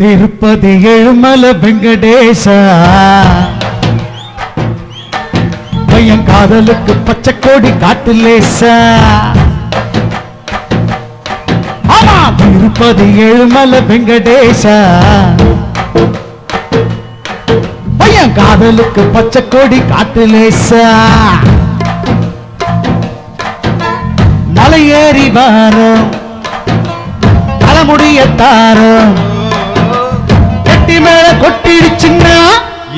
திருப்பதி எழுமல வெங்கடேசா. பையன் காதலுக்கு பச்சை கோடி காட்டுலேச ஆமா திருப்பதி எழுமல வெங்கடேசா. பையன் காதலுக்கு பச்சை கோடி காட்டுலேச மலை வாரம் தலைமுடிய தாரம்.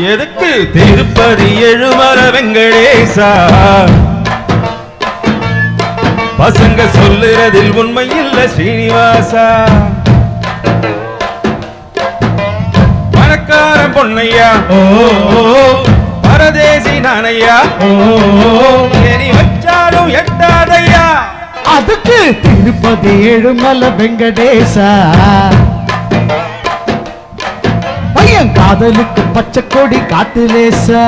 எதுக்கு திருப்பதி எழுமர வெங்கடேசா? பசங்க சொல்லுறதில் உண்மை இல்ல ஸ்ரீனிவாசா. பணக்காரன் பொன்னையா? ஓ பரதேசி நானையா? ஓ ஏறி வச்சாலும் எட்டாதையா? அதுக்கு திருப்பதி எழுமல வெங்கடேசா. காதலுக்கு பச்சை கொடி காத்து லேசா.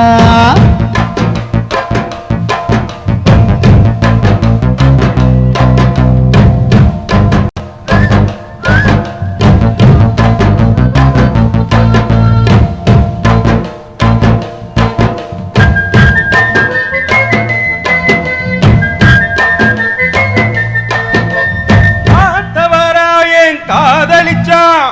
காதலிச்சான்?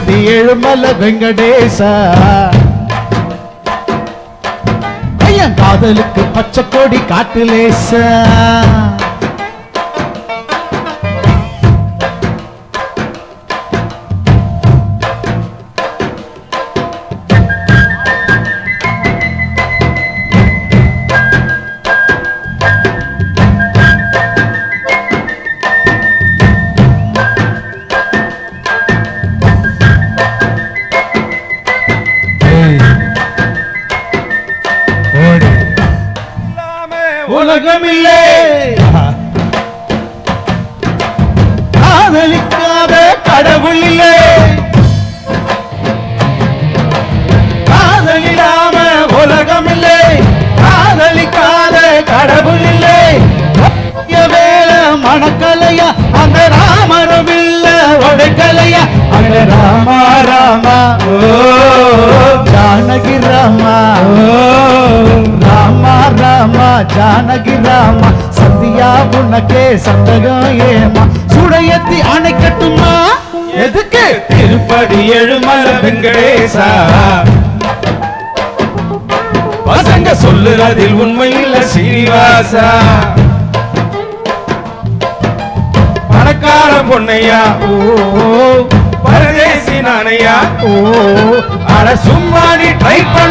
திருப்பதி எழுமல வெங்கடேசா. பையன் காதலுக்கு பச்சை கொடி காட்டுலேசா. உலகமில்லை. காதலிக்காத கடவுள் இல்லை காதலிடாம உலகமில்லை. காதலிக்காத கடவுள் இல்லை வேலை வேல மணக்கலையா அந்த இல்ல உடைக்கலையா அந்த ராமா ராமா ஓ ஜானகி ராமா. ஜானகி ராமா சந்தியா உனக்கே சந்தகம் ஏமா. சுடையத்தி அணை கட்டுமா? எதுக்கு? திருப்படி எழுமல வெங்கடேசா. பசங்க சொல்லுறதில் உண்மை இல்ல சீனிவாசா. பணக்கார பொண்ணையா? ஓ பரதேசி நானையா ஓ அட சும்மா நீ ட்ரை பண்ண.